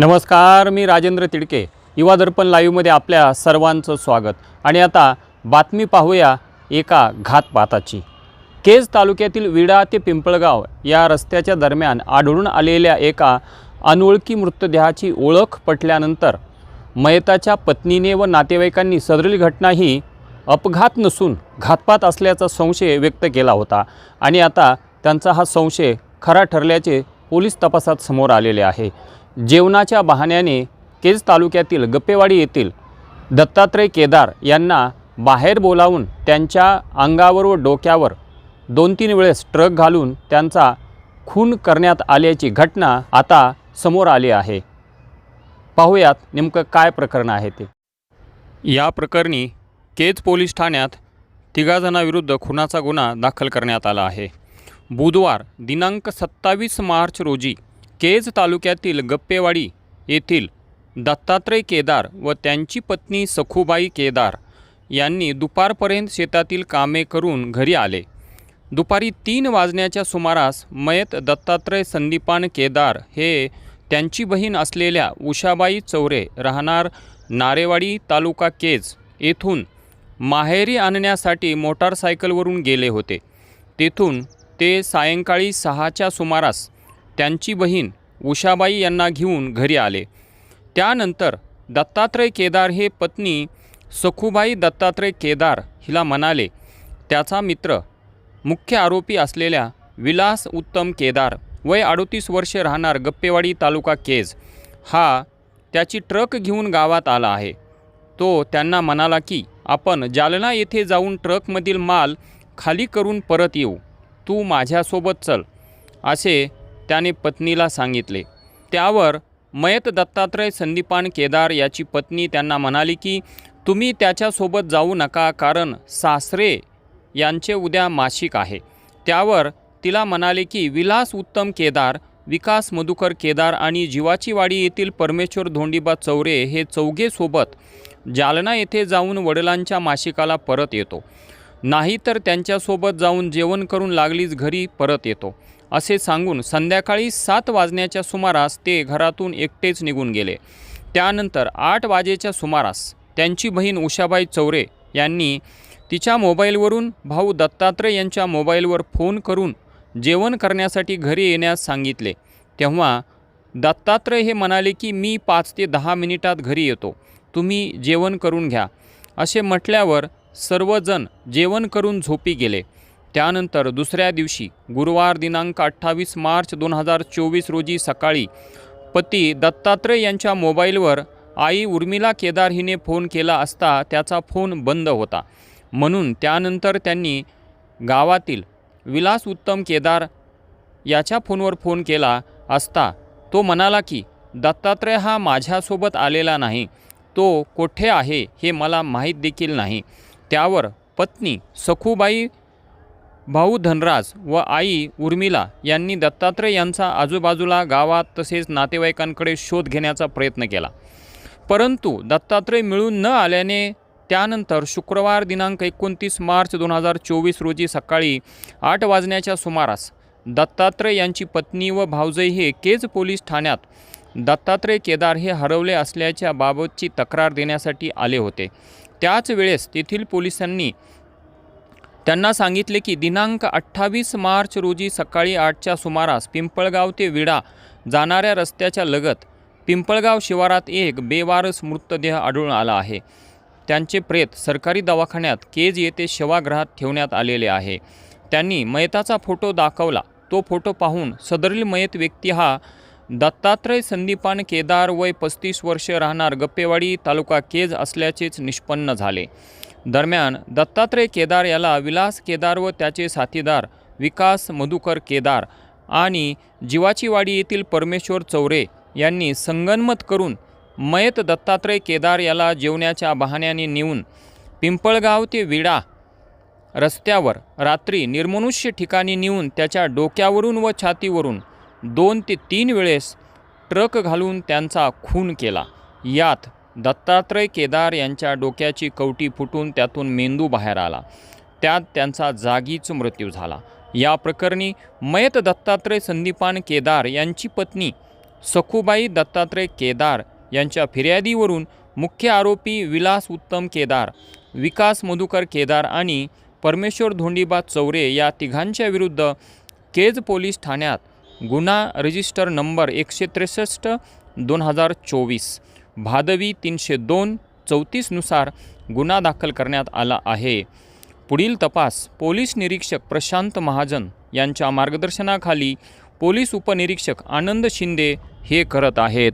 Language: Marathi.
नमस्कार मी राजेंद्र तिडके. युवा दर्पण लाईव्हमध्ये आपल्या सर्वांचं स्वागत. आणि आता बातमी पाहूया एका घातपाताची केज तालुक्यातील विडा ते पिंपळगाव या रस्त्याच्या दरम्यान आढळून आलेल्या एका अनोळखी मृतदेहाची ओळख पटल्यानंतर मयताच्या पत्नीने व नातेवाईकांनी सदरील घटना ही अपघात नसून घातपात असल्याचा संशय व्यक्त केला होता. आणि आता त्यांचा हा संशय खरा ठरल्याचे पोलीस तपासात समोर आलेले आहे. जेवणाच्या बहाण्याने केज तालुक्यातील गप्पेवाडी येथील दत्तात्रय केदार यांना बाहेर बोलावून त्यांच्या अंगावर व डोक्यावर दोन तीन वेळेस ट्रक घालून त्यांचा खून करण्यात आल्याची घटना आता समोर आली आहे. पाहूयात नेमकं काय प्रकरण आहे ते. या प्रकरणी केज पोलीस ठाण्यात तिघाजणांविरुद्ध खुनाचा गुन्हा दाखल करण्यात आला आहे. बुधवार दिनांक सत्तावीस मार्च रोजी केज तालुक्यातील गप्पेवाडी येथील दत्तात्रय केदार व त्यांची पत्नी सखूबाई केदार यांनी दुपारपर्यंत शेतातील कामे करून घरी आले. दुपारी तीन वाजण्याच्या सुमारास मयत दत्तात्रय संदीपान केदार हे त्यांची बहीण असलेल्या उषाबाई चौरे राहणार नारेवाडी तालुका केज येथून माहेरी आणण्यासाठी मोटारसायकलवरून गेले होते. तेथून ते सायंकाळी सहाच्या सुमारास त्यांची बहीण उषाबाई यांना घेऊन घरी आले. त्यानंतर दत्तात्रय केदार हे पत्नी सखुबाई दत्तात्रय केदार हिला म्हणाले त्याचा मित्र मुख्य आरोपी असलेल्या विलास उत्तम केदार वय अडोतीस वर्ष राहणार गप्पेवाडी तालुका केज. हा त्याची ट्रक घेऊन गावात आला आहे. तो त्यांना म्हणाला की आपण जालना येथे जाऊन ट्रकमधील माल खाली करून परत येऊ. तू माझ्यासोबत चल. असे त्याने पत्नीला सांगितले. त्यावर मयत दत्तात्रय संदीपान केदार याची पत्नी त्यांना म्हणाली की तुम्ही त्याच्यासोबत जाऊ नका कारण सासरे यांचे उद्या मासिक आहे त्यावर तिला म्हणाले की विलास उत्तम केदार विकास मधुकर केदार आणि जीवाचीवाडी येथील परमेश्वर धोंडीबा चौरे हे चौघेसोबत जालना येथे जाऊन वडिलांच्या मासिकाला परत येतो. नाहीतर त्यांच्यासोबत जाऊन जेवण करून लागलीच घरी परत येतो. असे सांगून संध्याकाळी सात वाजण्याच्या सुमारास ते घरातून एकटेच निघून गेले. त्यानंतर आठ वाजेच्या सुमारास त्यांची बहीण उषाबाई चौरे यांनी तिच्या मोबाईलवरून भाऊ दत्तात्रय यांच्या मोबाईलवर फोन करून जेवण करण्यासाठी घरी येण्यास सांगितले. तेव्हा दत्तात्रय हे म्हणाले की मी पाच ते दहा मिनिटात घरी येतो. तुम्ही जेवण करून घ्या. असे म्हटल्यावर सर्वजण जेवण करून झोपी गेले. त्यानंतर दुसऱ्या दिवशी गुरुवार दिनांक अठ्ठावीस मार्च दोन हजार चोवीस रोजी सकाळी पती दत्तात्रय यांच्या मोबाईलवर आई उर्मिला केदार हिने फोन केला असता त्याचा फोन बंद होता. म्हणून त्यानंतर त्यांनी गावातील विलास उत्तम केदार याच्या फोनवर फोन केला असता तो म्हणाला की दत्तात्रय हा माझ्यासोबत आलेला नाही. तो कोठे आहे हे मला माहीत देखील नाही. त्यावर पत्नी सखूबाई भाऊ धनराज व आई उर्मिला यांनी दत्तात्रय यांचा आजूबाजूला गावात तसेच नातेवाईकांकडे शोध घेण्याचा प्रयत्न केला. परंतु दत्तात्रय मिळून न आल्याने त्यानंतर शुक्रवार दिनांक एकोणतीस मार्च दोन हजार चोवीस रोजी सकाळी आठ वाजण्याच्या सुमारास दत्तात्रय यांची पत्नी व भावजई हे केज पोलीस ठाण्यात दत्तात्रय केदार हे हरवले असल्याच्या बाबतची तक्रार देण्यासाठी आले होते. त्याच वेळेस तेथील पोलिसांनी त्यांना सांगितले की दिनांक अठ्ठावीस मार्च रोजी सकाळी आठच्या सुमारास पिंपळगाव ते विडा जाणाऱ्या रस्त्याच्या लगत पिंपळगाव शिवारात एक बेवारस मृतदेह आढळून आला आहे. त्यांचे प्रेत सरकारी दवाखान्यात केज येथे शवागृहात ठेवण्यात आलेले आहे. त्यांनी मयताचा फोटो दाखवला. तो फोटो पाहून सदरील मयत व्यक्ती हा दत्तात्रय संदीपान केदार वय पस्तीस वर्ष राहणार गप्पेवाडी तालुका केज असल्याचेच निष्पन्न झाले. दरम्यान दत्तात्रय केदार याला विलास केदार व त्याचे साथीदार विकास मधुकर केदार आणि जीवाचीवाडी येथील परमेश्वर चौरे यांनी संगनमत करून मयत दत्तात्रय केदार याला जेवण्याच्या बहाण्याने नेऊन पिंपळगाव ते विडा रस्त्यावर रात्री निर्मनुष्य ठिकाणी नेऊन त्याच्या डोक्यावरून व छातीवरून दोन ते तीन वेळेस ट्रक घालून त्यांचा खून केला. यात दत्तात्रय केदार यांच्या डोक्याची कवटी फुटून त्यातून मेंदू बाहेर आला. त्यात त्यांचा जागीच मृत्यू झाला. या प्रकरणी मयत दत्तात्रय संदीपान केदार यांची पत्नी सखुबाई दत्तात्रय केदार यांच्या फिर्यादीवरून मुख्य आरोपी विलास उत्तम केदार विकास मधुकर केदार आणि परमेश्वर धोंडीबा चौरे या तिघांच्या विरुद्ध केज पोलीस ठाण्यात गुन्हा रजिस्टर नंबर एकशे त्रेसष्ट दोन हजार चोवीस. भादवी तीनशे दोन चौतीसनुसार गुन्हा दाखल करण्यात आला आहे. पुढील तपास पोलीस निरीक्षक प्रशांत महाजन यांच्या मार्गदर्शनाखाली पोलीस उपनिरीक्षक आनंद शिंदे हे करत आहेत.